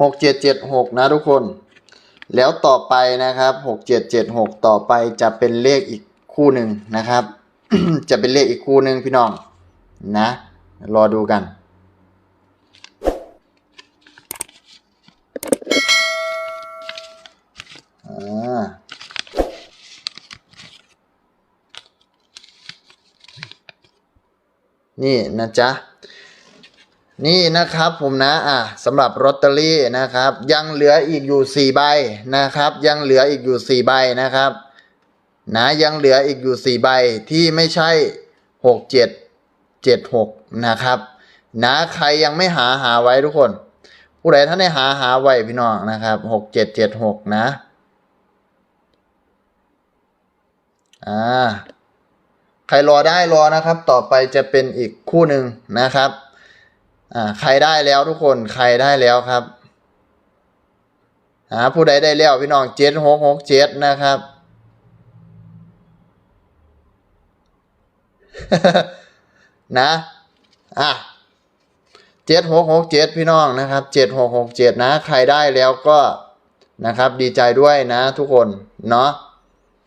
หกเจ็ดเจ็ดหกนะทุกคน แล้วต่อไปนะครับหกเจ็ดเจ็ดหกต่อไปจะเป็นเลขอีกคู่หนึ่งนะครับ จะเป็นเลขอีกคู่หนึ่งพี่น้องนะ รอดูกันนี่นะจ๊ะ นี่นะครับผมนะอะสำหรับลอตเตอรี่นะครับ ยังเหลืออีกอยู่สี่ใบนะครับ ยังเหลืออีกอยู่สี่ใบนะครับนะยังเหลืออีกอยู่สี่ใบที่ไม่ใช่หกเจ็ดเจ็ดหกนะครับนะใครยังไม่หาหาไว้ทุกคน ผู้ใดท่านได้หาหาไว้พี่น้องนะครับหกเจ็ดเจ็ดหกนะอ่าใครรอได้รอนะครับ ต่อไปจะเป็นอีกคู่หนึ่งนะครับ อ่าใครได้แล้วทุกคนใครได้แล้วครับหาผู้ใดได้แล้วพี่น้องเจ็ดหกหกเจ็ดนะครับ นะอะเจ็ดหกหกเจ็ดพี่น้องนะครับเจ็ดหกหกเจ็ดนะ ใครได้แล้วก็นะครับดีใจด้วยนะทุกคนเนาะ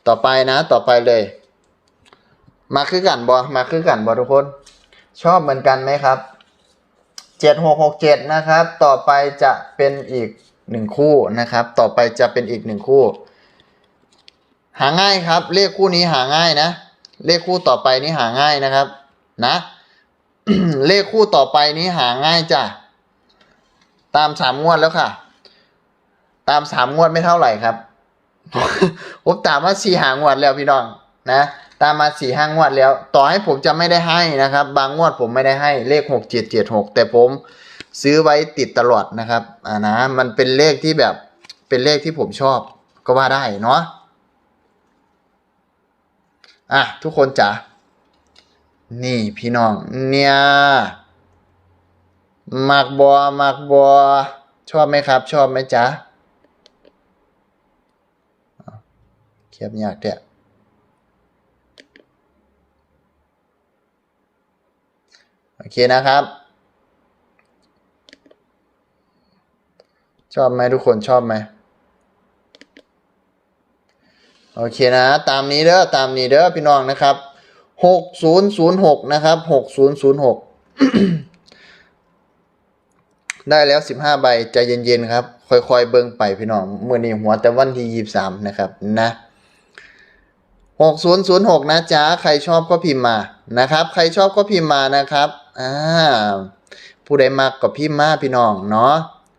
ต่อไปนะต่อไปเลย มาคือกันบอมาคือกันบอทุกคน ชอบเหมือนกันไหมครับ เจ็ดหกหกเจ็ดนะครับ ต่อไปจะเป็นอีกหนึ่งคู่นะครับ ต่อไปจะเป็นอีกหนึ่งคู่ หาง่ายครับ เลขคู่นี้หาง่ายนะ เลขคู่ต่อไปนี้หาง่ายนะครับ นะ เลขคู่ต่อไปนี้หาง่ายจ้ะ ตามสามงวดแล้วค่ะ ตามสามงวดไม่เท่าไหร่ครับผมตามมาสี่หางวดแล้วพี่น้องนะ ตามมาสี่ห้างวดแล้ว ต่อให้ผมจะไม่ได้ให้นะครับ บางงวดผมไม่ได้ให้เลขหกเจ็ดเจ็ดหกแต่ผมซื้อไว้ติดตลอดนะครับอ่านะมันเป็นเลขที่แบบเป็นเลขที่ผมชอบก็ว่าได้เนาะอะทุกคนจ๋านี่พี่น้องเนี่ยมักบอมักบอชอบไหมครับ ชอบไหมจ๊ะอ้าเขียบยากเด้อ โอเคนะครับ ชอบไหมทุกคนชอบไหมโอเคนะ ตามนี้เด้อตามนี้เด้อพี่น้องนะครับหกศูนย์ศูนย์หกนะครับหกศูนย์ศูนย์หกได้แล้วสิบห้าใบใจเย็นๆครับค่อยๆเบิ่งไปพี่น้องเมื่อนี้หัวแต่วันที่ยี่สามนะครับนะหกศูนย์ศูนย์หกนะจ๊ะใครชอบก็พิมพ์มานะครับ ใครชอบก็พิมพ์มานะครับ อ่าผู้ใดมากก็พิมพ์มาพี่น้องเนาะ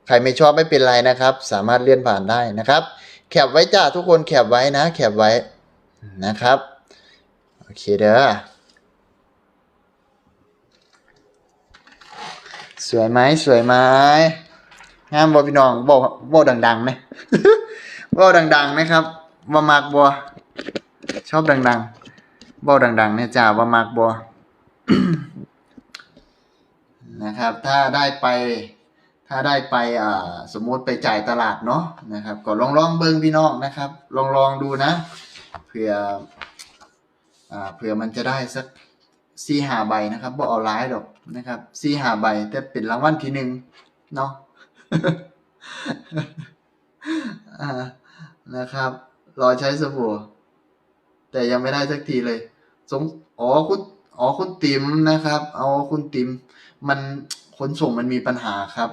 ใครไม่ชอบไม่เป็นไรนะครับ สามารถเลื่อนผ่านได้นะครับ แคปไว้จ้าทุกคนแคปไว้นะ แคปไว้นะครับโอเคเด้อสวยไหมสวยไหมงามบ่พี่น้องบอกบอกดังๆไหมบอกดังๆนะครับว่ามากบ่ชอบดังๆบอกดังๆเนี่ยจ้าว่ามากบ่ นะครับ ถ้าได้ไป ถ้าได้ไปสมมติไปจ่ายตลาดเนาะนะครับ ก็ลองลองเบิ้งพี่น้องนะครับ ลองลองดูนะเผื่ออเผื่อมันจะได้สักสี่หาใบนะครับบ่เอาหลายดอกนะครับสี่หาใบแต่เป็นรางวัลที่หนึ่งเนาะนะครับ รอใช้สบู่แต่ยังไม่ได้สักทีเลย สงอ๋อคุณ อ๋อคุณติ๋มนะครับ เอาคุณติ๋มมันขนส่งมันมีปัญหาครับ